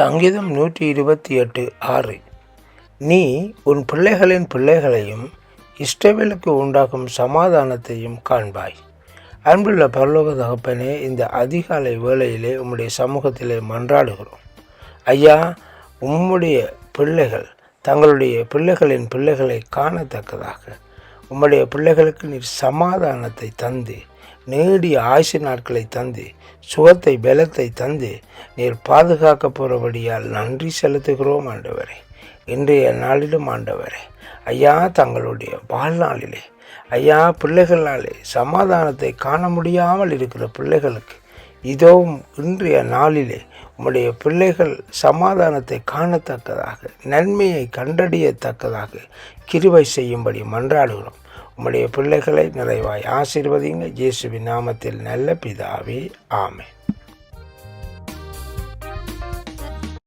சங்கீதம் நூற்றி இருபத்தி எட்டு ஆறு. நீ உன் பிள்ளைகளின் பிள்ளைகளையும் இஷ்டவேலுக்கு உண்டாகும் சமாதானத்தையும் காண்பாய். அன்புள்ள பரலோக தகப்பனே இந்த அதிகாலை வேளையிலே உம்முடைய சமூகத்திலே மன்றாடுகிறோம். ஐயா உம்முடைய பிள்ளைகள் தங்களுடைய பிள்ளைகளின் பிள்ளைகளை காணத்தக்கதாக. உம்முடைய பிள்ளைகளுக்கு நீர் சமாதானத்தை தந்து நீடிய ஆயுசு நாட்களை தந்து சுகத்தை பலத்தை தந்து நீர் பாதுகாக்க போகிறபடியால் நன்றி செலுத்துகிறோம் ஆண்டவரே. இன்றைய நாளிலும் ஆண்டவரே ஐயா தங்களுடைய வாழ்நாளிலே ஐயா பிள்ளைகளாலே சமாதானத்தை காண முடியாமல் இருக்கிற பிள்ளைகளுக்கு இதோவும் இன்றைய நாளிலே உம்முடைய பிள்ளைகள் சமாதானத்தை காணத்தக்கதாக நன்மையை கண்டறியத்தக்கதாக கிருவை செய்யும்படி மன்றாடுகிறோம். உம்முடைய பிள்ளைகளை நிறைவாய் ஆசீர்வதிங்க இயேசுவின் நாமத்தில் நல்ல பிதாவே ஆமே